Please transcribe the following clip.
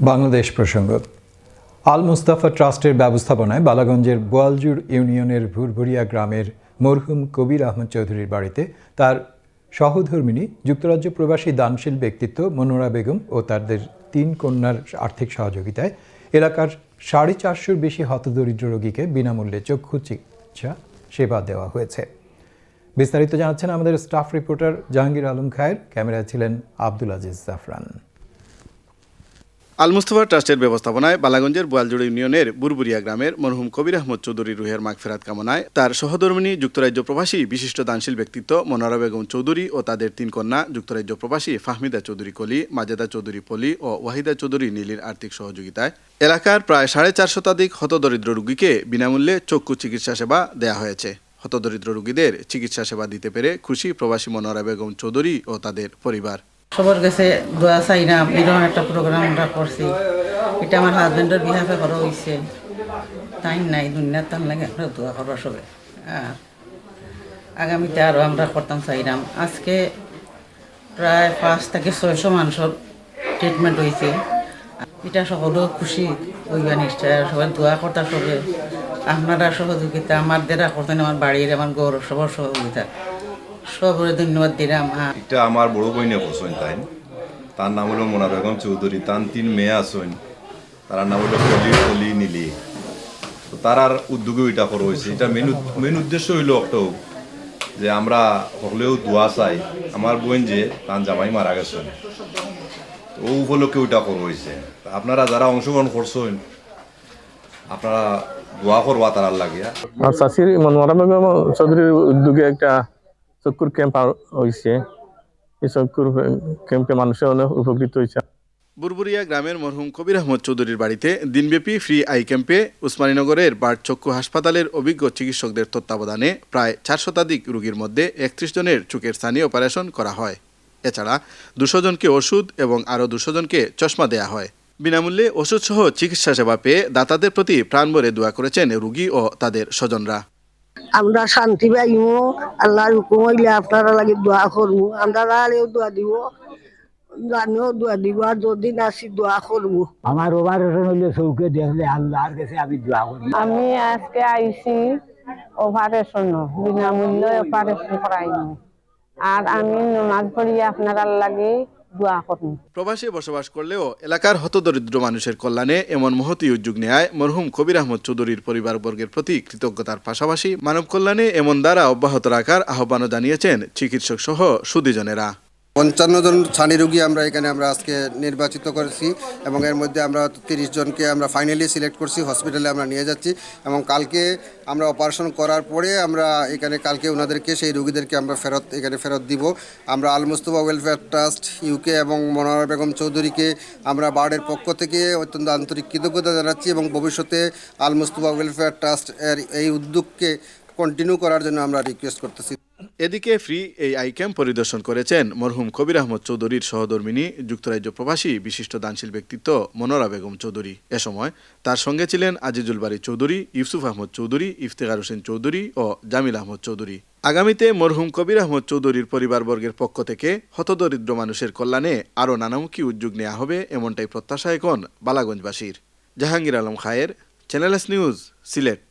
বাংলাদেশ প্রসঙ্গ। আল মুস্তাফা ট্রাস্টের ব্যবস্থাপনায় বালাগঞ্জের বোয়ালজুর ইউনিয়নের ভুরভুরিয়া গ্রামের মরহুম কবির আহমদ চৌধুরীর বাড়িতে তার সহধর্মিণী যুক্তরাজ্য প্রবাসী দানশীল ব্যক্তিত্ব মনোরা বেগম ও তাদের তিন কন্যার আর্থিক সহযোগিতায় এলাকার সাড়ে চারশোর বেশি হতদরিদ্র রোগীকে বিনামূল্যে চক্ষু চিকিৎসা সেবা দেওয়া হয়েছে। বিস্তারিত জানাচ্ছেন আমাদের স্টাফ রিপোর্টার জাহাঙ্গীর আলম খায়ের। ক্যামেরায় ছিলেন আব্দুল আজিজ জাফরান। আল মুস্তফা ট্রাস্টের ব্যবস্থাপনায় বালাগঞ্জের বোয়ালজুড়ি ইউনিয়নের বুরবুরিয়া গ্রামের মরহুম কবির আহমদ চৌধুরী রুহের মাগফেরাত কামনায় তার সহধর্মিনী যুক্তরাজ্য প্রবাসী বিশিষ্ট দানশীল ব্যক্তিত্ব মনোরা বেগম চৌধুরী ও তাদের তিন কন্যা যুক্তরাজ্য প্রবাসী ফাহমিদা চৌধুরী কলি, মাজেদা চৌধুরী পলি ও ওয়াহিদা চৌধুরী নীলির আর্থিক সহযোগিতায় এলাকার প্রায় সাড়ে চার শতাধিক হতদরিদ্র রোগীকে বিনামূল্যে চক্ষু চিকিৎসা সেবা দেয়া হয়েছে। হতদরিদ্র রোগীদের চিকিৎসা সেবা দিতে পেরে খুশি প্রবাসী মনোরা বেগম চৌধুরী ও তাদের পরিবার। সবার কাছে দোয়া চাই না এরকম একটা প্রোগ্রাম আমরা করছি। এটা আমার হাজবেন্ডের বিহাফে করা হয়েছে তাই নাই দুনিয়ার তার লাগে আমরা দোয়া করব সবে। আর আগামীতে আরও আমরা করতাম চাইলাম। আজকে প্রায় পাঁচ থেকে ছয়শো মানুষের ট্রিটমেন্ট হয়েছে এটা সকলেও খুশি ওইবা নিশ্চয় সবাই দোয়া করতা সবে। আপনারা সহযোগিতা আমার দেরা করতেন আমার বাড়ির, আমার গৌরব, সবার সহযোগিতা। সবরে ধন্যবাদ দিলাম এটা আমার বড় বইনে পছন্দ তাই। তার নাম হলো মোনা বেগম চৌধুরী তার তিন মেয়ে আসেন তার নাম হলো কলি কলি নীলি। তার আর উদ্যোগে এটা করা হয়েছে। এটা মেন মেন উদ্দেশ্য হইল একটা যে আমরা দোয়া চাই। আমার বোন যে তার জামাই মারা গেছেন। তো ও উপলক্ষে ওইটা করা হয়েছে। আপনারা যারা অংশগ্রহণ করছেন আপনারা দোয়া করবা তারার লাগিয়া আর চাষির মনোয়ারা বেগম চৌধুরীর উদ্যোগে একটা চক্ষুর ক্যাম্প হয়েছে এই চক্ষুর ক্যাম্পে মানুষের অনেক উপকৃত হয়েছে বুরবুরিয়া গ্রামের মরহুম কবির আহমদ চৌধুরীর বাড়িতে দিনব্যাপী ফ্রি আই ক্যাম্পে উসমানীনগরের বার্ড চক্ষু হাসপাতালের অভিজ্ঞ চিকিৎসকদের তত্ত্বাবধানে প্রায় চার শতাধিক রোগীর মধ্যে একত্রিশ জনের চোখের স্থানীয় অপারেশন করা হয়। এছাড়া দুশো জনকে ওষুধ এবং আরও দুশো জনকে চশমা দেয়া হয়। বিনামূল্যে ওষুধ সহ চিকিৎসা সেবা পেয়ে দাতাদের প্রতি প্রাণ ভরে দোয়া করেছেন রোগী ও তাদের স্বজনরা। আমরা শান্তি পাইমু আল্লাহর হুকুম হইলে আপনারা লাগে দোয়া করব আমরা আলেও দোয়া দিব জানিও দোয়া দিব আর যদি নাসি দোয়া করব আমার অপারেশন হইলে চৌকে দেখলে আল্লাহর কাছে আমি দোয়া করি। আমি আজকে আইছি অপারেশন বিনামূল্যে অপারেশন করাইনি। আর আমি নামাজ পড়ি আপনার লাগে দোয়া করুন। প্রবাসে বসবাস করলেও এলাকার হতদরিদ্র মানুষের কল্যাণে এমন মহতি উদ্যোগ নেয় মরহুম কবির আহমদ চৌধুরীর পরিবারবর্গের প্রতি কৃতজ্ঞতার পাশাপাশি মানব কল্যাণে এমন দ্বারা অব্যাহত রাখার আহ্বানও জানিয়েছেন চিকিৎসক সহ সুদীজনেরা। পঞ্চান্ন জন ছানি রুগী আমরা এখানে আমরা আজকে নির্বাচিত করেছি এবং এর মধ্যে আমরা তিরিশ জনকে আমরা ফাইনালি সিলেক্ট করছি হসপিটালে আমরা নিয়ে যাচ্ছি এবং কালকে আমরা অপারেশন করার পরে আমরা এখানে কালকে ওনাদেরকে, সেই রুগীদেরকে আমরা ফেরত, এখানে ফেরত দিব। আমরা Al Mustafa welfare trust UK এবং মনোয়ারা বেগম চৌধুরীকে আমরা বার্ডের পক্ষ থেকে অত্যন্ত আন্তরিক কৃতজ্ঞতা জানাচ্ছি এবং ভবিষ্যতে আল মুস্তফা ওয়েলফেয়ার ট্রাস্ট এর এই উদ্যোগকে কন্টিনিউ করার জন্য আমরা রিকোয়েস্ট করতেছি। এদিকে ফ্রি এই আই ক্যাম্প পরিদর্শন করেছেন মরহুম কবির আহমদ চৌধুরীর সহধর্মিনী, যুক্তরাজ্য প্রবাসী, বিশিষ্ট দানশীল ব্যক্তিত্ব মনোরা বেগম চৌধুরী। এ সময় তার সঙ্গে ছিলেন আজিজুল বাড়ি চৌধুরী, ইউসুফ আহমদ চৌধুরী, ইফতেখার হোসেন চৌধুরী ও জামিল আহমদ চৌধুরী। আগামীতে মরহুম কবির আহমদ চৌধুরীর পরিবারবর্গের পক্ষ থেকে হতদরিদ্র মানুষের কল্যাণে আরও নানামুখী উদ্যোগ নেওয়া হবে এমনটাই প্রত্যাশা এখন বালাগঞ্জবাসীর। Jahangir Alam Khayer, channel news, Sylhet.